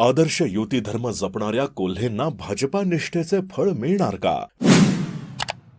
आदर्श युती धर्म जपणाऱ्या कोल्हेंना भाजपा निष्ठेचे फळ मिळणार का?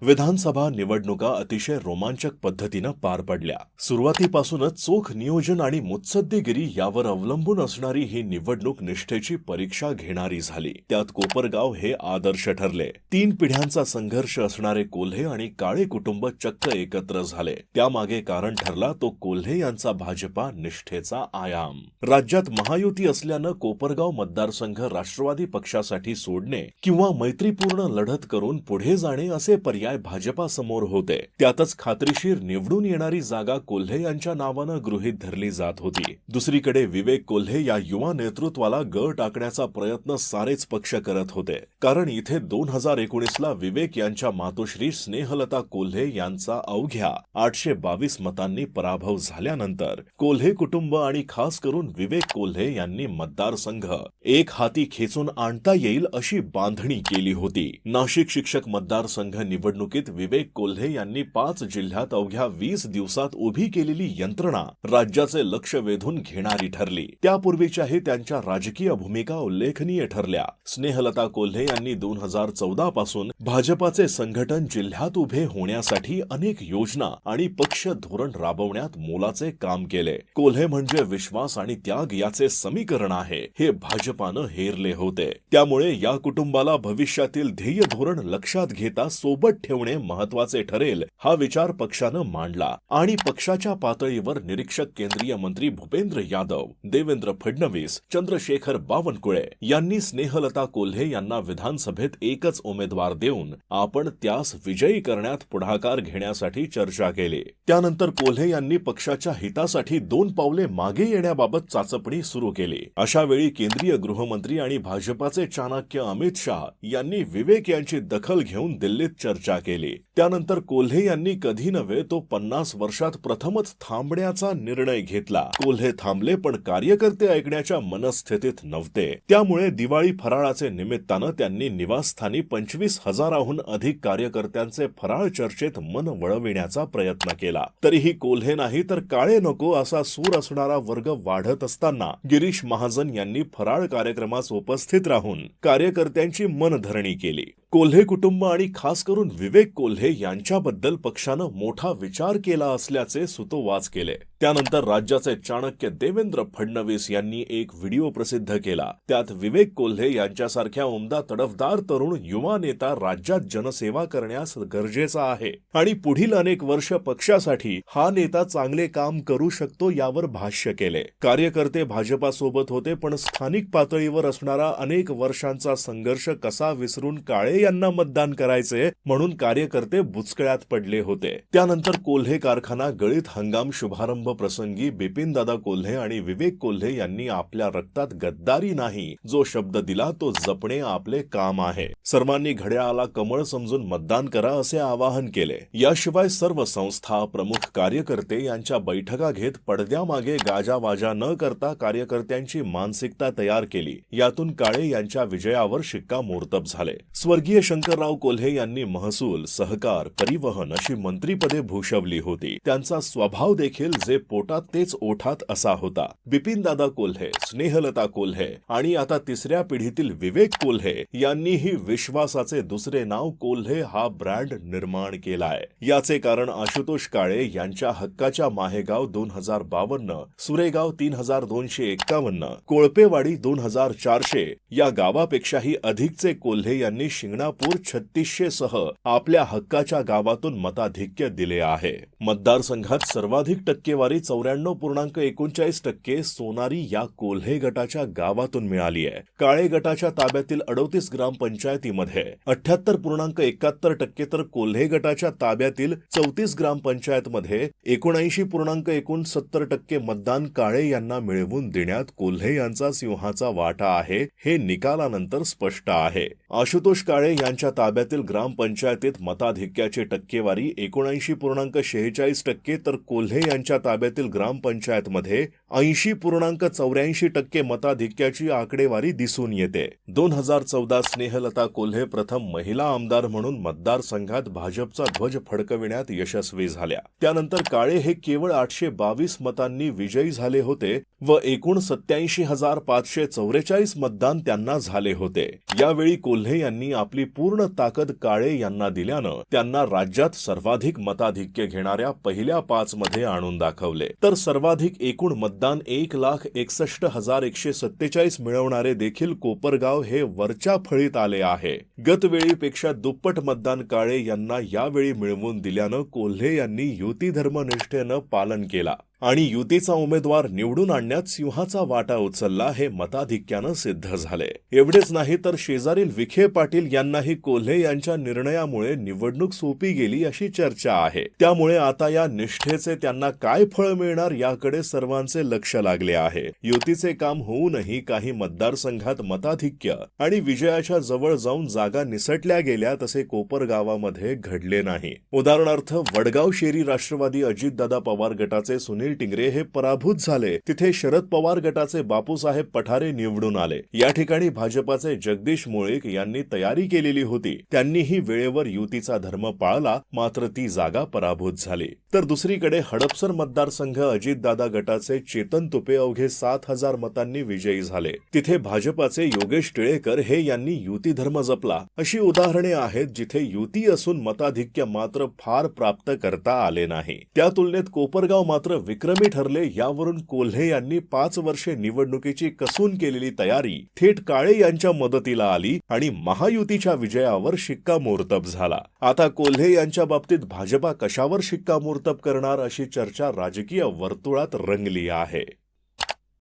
विधानसभा निवडणुका अतिशय रोमांचक पद्धतीनं पार पडल्या. सुरुवातीपासूनच चोख नियोजन आणि मुत्सद्देगिरी यावर अवलंबून असणारी ही निवडणूक निष्ठेची परीक्षा घेणारी झाली. त्यात कोपरगाव हे आदर्श ठरले. तीन पिढ्यांचा संघर्ष असणारे कोल्हे आणि काळे कुटुंब चक्क एकत्र झाले. त्यामागे कारण ठरला तो कोल्हे यांचा भाजपा निष्ठेचा आयाम. राज्यात महायुती असल्यानं कोपरगाव मतदारसंघ राष्ट्रवादी पक्षासाठी सोडणे किंवा मैत्रीपूर्ण लढत करून पुढे जाणे असे पर्याय भाजपासमोर होते. त्यातच खात्रीशीर निवडून येणारी जागा कोल्हे यांच्या नावानं गृहीत धरली जात होती. दुसरीकडे विवेक कोल्हे या युवा नेतृत्वाला गळ टाकण्याचा प्रयत्न सारेच पक्ष करत होते. कारण इथे दोन हजार एकोणीसला विवेक यांच्या मातोश्री स्नेहलता कोल्हे यांचा अवघ्या आठशे बावीस मतांनी पराभव झाल्यानंतर कोल्हे कुटुंब आणि खास करून विवेक कोल्हे यांनी मतदारसंघ एक हाती खेचून आणता येईल अशी बांधणी केली होती. नाशिक शिक्षक मतदारसंघ निवडणुकीत विवेक कोल्हे यांनी पाच जिल्ह्यात अवघ्या वीस दिवसात उभी केलेली यंत्रणा राज्याचे लक्ष वेधून घेणारी ठरली. त्यापूर्वीच्याही त्यांच्या राजकीय भूमिका उल्लेखनीय ठरल्या. स्नेहलता कोल्हे यांनी दोन हजार चौदा पासून भाजपाचे संघटन जिल्ह्यात उभे होण्यासाठी अनेक योजना आणि पक्ष धोरण राबवण्यात मोलाचे काम केले. कोल्हे म्हणजे विश्वास आणि त्याग याचे समीकरण आहे. हे भाजपानं हेरले होते. त्यामुळे या कुटुंबाला भविष्यातील ध्येय धोरण लक्षात घेता सोबत ठेवणे महत्त्वाचे ठरेल हा विचार पक्षानं मांडला. आणि पक्षाच्या पातळीवर निरीक्षक केंद्रीय मंत्री भूपेंद्र यादव देवेंद्र फडणवीस चंद्रशेखर बावनकुळे यांनी स्नेहलता कोल्हे यांना विधानसभेत एकच उमेदवार देऊन आपण त्यास विजयी करण्यात पुढाकार घेण्यासाठी चर्चा केली. त्यानंतर कोल्हे यांनी पक्षाच्या हितासाठी दोन पावले मागे येण्याबाबत चाचपणी सुरू केली. अशा वेळी केंद्रीय गृहमंत्री आणि भाजपाचे चाणक्य अमित शाह यांनी विवेक यांची दखल घेऊन दिल्लीत चर्चा केली. त्यानंतर कोल्हे यांनी कधी नव्हे तो पन्नास वर्षात प्रथमच थांबण्याचा निर्णय घेतला. कोल्हे थांबले पण कार्यकर्ते ऐकण्याच्या मनस्थितीत नव्हते. त्यामुळे दिवाळी फराळाचे निमित्तानं त्यांनी निवासस्थानी पंचवीस हजाराहून अधिक कार्यकर्त्यांचे फराळ चर्चेत मन वळविण्याचा प्रयत्न केला. तरीही कोल्हे नाही तर काळे नको असा सूर असणारा वर्ग वाढत असताना गिरीश महाजन यांनी फराळ कार्यक्रमास उपस्थित राहून कार्यकर्त्यांची मनधरणी केली. कोल्हे कुटुंब आणि खास करून विवेक कोल्हे यांच्याबद्दल पक्षानं मोठा विचार केला असल्याचे सुतोवाच केले. त्यानंतर राज्याचे चाणक्य देवेंद्र फडणवीस यांनी एक व्हिडिओ प्रसिद्ध केला. त्यात विवेक कोल्हे यांच्यासारख्या उमदा तडफदार तरुण युवा नेता राज्यात जनसेवा करण्यास गरजेचा आहे आणि पुढील अनेक वर्ष पक्षासाठी हा नेता चांगले काम करू शकतो यावर भाष्य केले. कार्यकर्ते भाजपासोबत होते पण स्थानिक पातळीवर असणारा अनेक वर्षांचा संघर्ष कसा विसरून काळे यांना मतदान करायचे म्हणून कार्यकर्ते बुचकळ्यात पडले होते. त्यानंतर कोल्हे कारखाना गळीत हंगाम शुभारंभ प्रसंगी बिपिनदादा कोल्हे आणि विवेक कोल्हे यांनी आपल्या रक्तात गद्दारी नाही जो शब्द दिला तो जपणे आपले काम आहे. सर्वांनी घड्याळाला कमळ समजून मतदान करा असे आवाहन केले. याशिवाय सर्व संस्था प्रमुख कार्यकर्ते यांच्या बैठका घेत पडद्यामागे गाजावाजा न करता कार्यकर्त्यांची मानसिकता तयार केली. यातून काळे यांच्या विजयावर शिक्कामोर्तब झाले. स्वर्गीय शंकरराव कोल्हे यांनी महसूल सहकार परिवहन अशी मंत्रीपदे भूषवली होती. त्यांचा स्वभाव देखील जे पोटात तेच ओठात असा होता. बिपिनदादा कोल्हे स्नेहलता कोल्हे आणि आता तिसऱ्या पिढीतील विवेक कोल्हे यांनीही विश्वासाचे दुसरे नाव कोल्हे हा ब्रँड निर्माण केलाय. याचे कारण आशुतोष काळे यांच्या हक्काच्या माहेगाव दोन हजार बावन्न सुरेगाव तीन हजार दोनशे एक्कावन्न कोळपेवाडी दोन हजार चारशे या गावापेक्षाही अधिकचे कोल्हे यांनी शिंगणापूर छत्तीसशे सह आपल्या हक्काच्या गावातून मताधिक्य दिले आहे. मतदारसंघात सर्वाधिक टक्केवारी चौऱ्याण्णव पूर्णांक एकोणचाळीस टक्के सोनारी या कोल्हे गटाच्या गावातून मिळाली आहे. काळे गटाच्या ताब्यातील अडोतीस ग्रामपंचायतीमध्ये अठ्याहत्तर पूर्णांक एकाहत्तर टक्के तर कोल्हे गटाच्या ताब्यातील चौतीस ग्रामपंचायतमध्ये एकोणऐंशी पूर्णांक एकोणसत्तर टक्के मतदान काळे यांना मिळवून देण्यात कोल्हे यांचा सिंहाचा वाटा आहे हे निकालानंतर स्पष्ट आहे. आशुतोष काळे यांच्या ताब्यातील ग्रामपंचायतीत मताधिक्याची टक्केवारी एकोणऐंशी पूर्णांक शेहेचाळीस टक्के तर कोल्हे यांच्या ताब्यातील ग्रामपंचायतमध्ये ऐंशी पूर्णांक चौऱ्याऐंशी टक्के मताधिक्याची आकडेवारी दिसून येते. दोन हजार चौदा स्नेहलता कोल्हे प्रथम महिला आमदार म्हणून मतदारसंघात भाजपचा ध्वज फडकविण्यात यशस्वी झाल्या. त्यानंतर काळे हे केवळ आठशे बावीस मतांनी विजयी झाले होते व एकूण सत्याऐंशी हजार पाचशे चौवेचाळीस मतदान त्यांना झाले होते. यावेळी कोल्हे यांनी आपली पूर्ण ताकद काळे यांना दिल्यानं त्यांना राज्यात सर्वाधिक मताधिक्य घेणाऱ्या पहिल्या पाच मध्ये आणून दाखवले. तर सर्वाधिक एकूण मतदान एक लाख एकसष्ट हजार एकशे सत्तेचाळीस मिळवणारे देखील कोपरगाव हे वरच्या फळीत आले आहे. गतवेळीपेक्षा दुप्पट मतदान काळे यांना यावेळी मिळवून दिल्यानं कोल्हे यांनी युती धर्मनिष्ठेनं पालन केला. आणि युतीचा उमेदवार निवडून आणण्यात सिंहाचा वाटा उचलला हे मताधिक्यानं सिद्ध झाले. एवढेच नाही तर शेजारील विखे पाटील यांनाही कोल्हे यांच्या निर्णयामुळे निवडणूक सोपी गेली अशी चर्चा आहे. त्यामुळे आता या निष्ठेचे त्यांना काय फळ मिळणार याकडे सर्वांचे लक्ष लागले आहे. युतीचे काम होऊनही काही मतदारसंघात मताधिक्य आणि विजयाच्या जवळ जाऊन जागा निसटल्या गेल्या तसे कोपर गावामध्ये घडले नाही. उदाहरणार्थ वडगाव शेरी राष्ट्रवादी अजितदादा पवार गटाचे सुनील टिंगरे हे पराभूत झाले. तिथे शरद पवार गटाचे बापूसाहेब पठारे निवडून आले. या ठिकाणी भाजपाचे जगदीश मुळीक यांनी तयारी केलेली होती. त्यांनीही वेळेवर युतीचा धर्म पाळला मात्र ती जागा पराभूत झाली. तर दुसरीकडे हडपसर मतदारसंघ अजितदादा गटाचे चेतन तुपे अवघे सात हजार मतांनी विजयी झाले. तिथे भाजपाचे योगेश टिळेकर हे यांनी युती धर्म जपला. अशी उदाहरणे आहेत जिथे युती असून मताधिक्य मात्र फार प्राप्त करता आले नाही. त्या तुलनेत कोपरगाव मात्र विक विक्रमी ठरले यावरून कोल्हे यांनी पाच वर्षे निवडणुकीची कसून केलेली तयारी. थेट काळे यांच्या मदतीला आली आणि महायुतीच्या विजयावर शिक्कामोर्तब झाला. आता कोल्हे यांच्या बाबतीत भाजपा कशावर शिक्कामोर्तब करणार अशी चर्चा राजकीय वर्तुळात रंगली आहे.